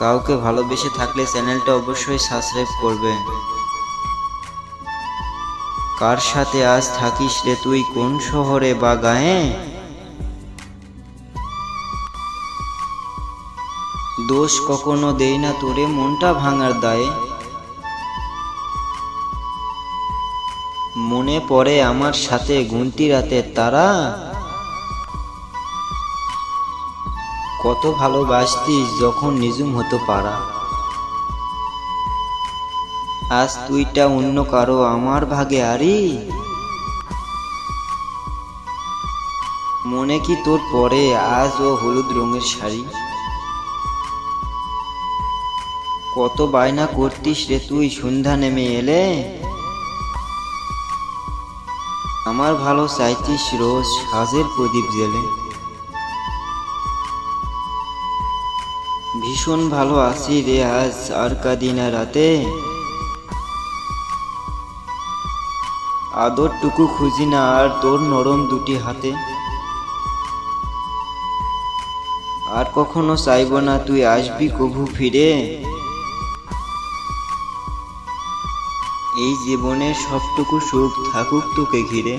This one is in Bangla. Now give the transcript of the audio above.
কাউকে ভালোবেসে থাকলে চ্যানেলটা অবশ্যই সাবস্ক্রাইব করবে। কার সাথে আজ থাকিস রে তুই? কোন শহরে বা গায়ে? দোষ কখনো দেই না তোরে, মনটা ভাঙার দায়ে। মনে পড়ে আমার সাথে গুনতি রাতের তারা। কত ভালোবাসতিস যখন নিজুম হতো পারা। আজ তুইটা অন্য কারও, আমার ভাগে আরি? মনে কি তোর পরে আজ ও হলুদ রঙের শাড়ি? কত বায়না করতিস রে তুই সন্ধ্যা নেমে এলে? আমার ভালো চাইতিস রোজ সাজের প্রদীপ জেলে ভীষণ ভালো আছি রে আজ আর কাদিনা রাতে। আদরটুকু খুঁজি না আর তোর নরম দুটি হাতে। আর কখনো চাইব না তুই আসবি কভু ফিরে। এই জীবনের সবটুকু সুখ থাকুক তোকে ঘিরে।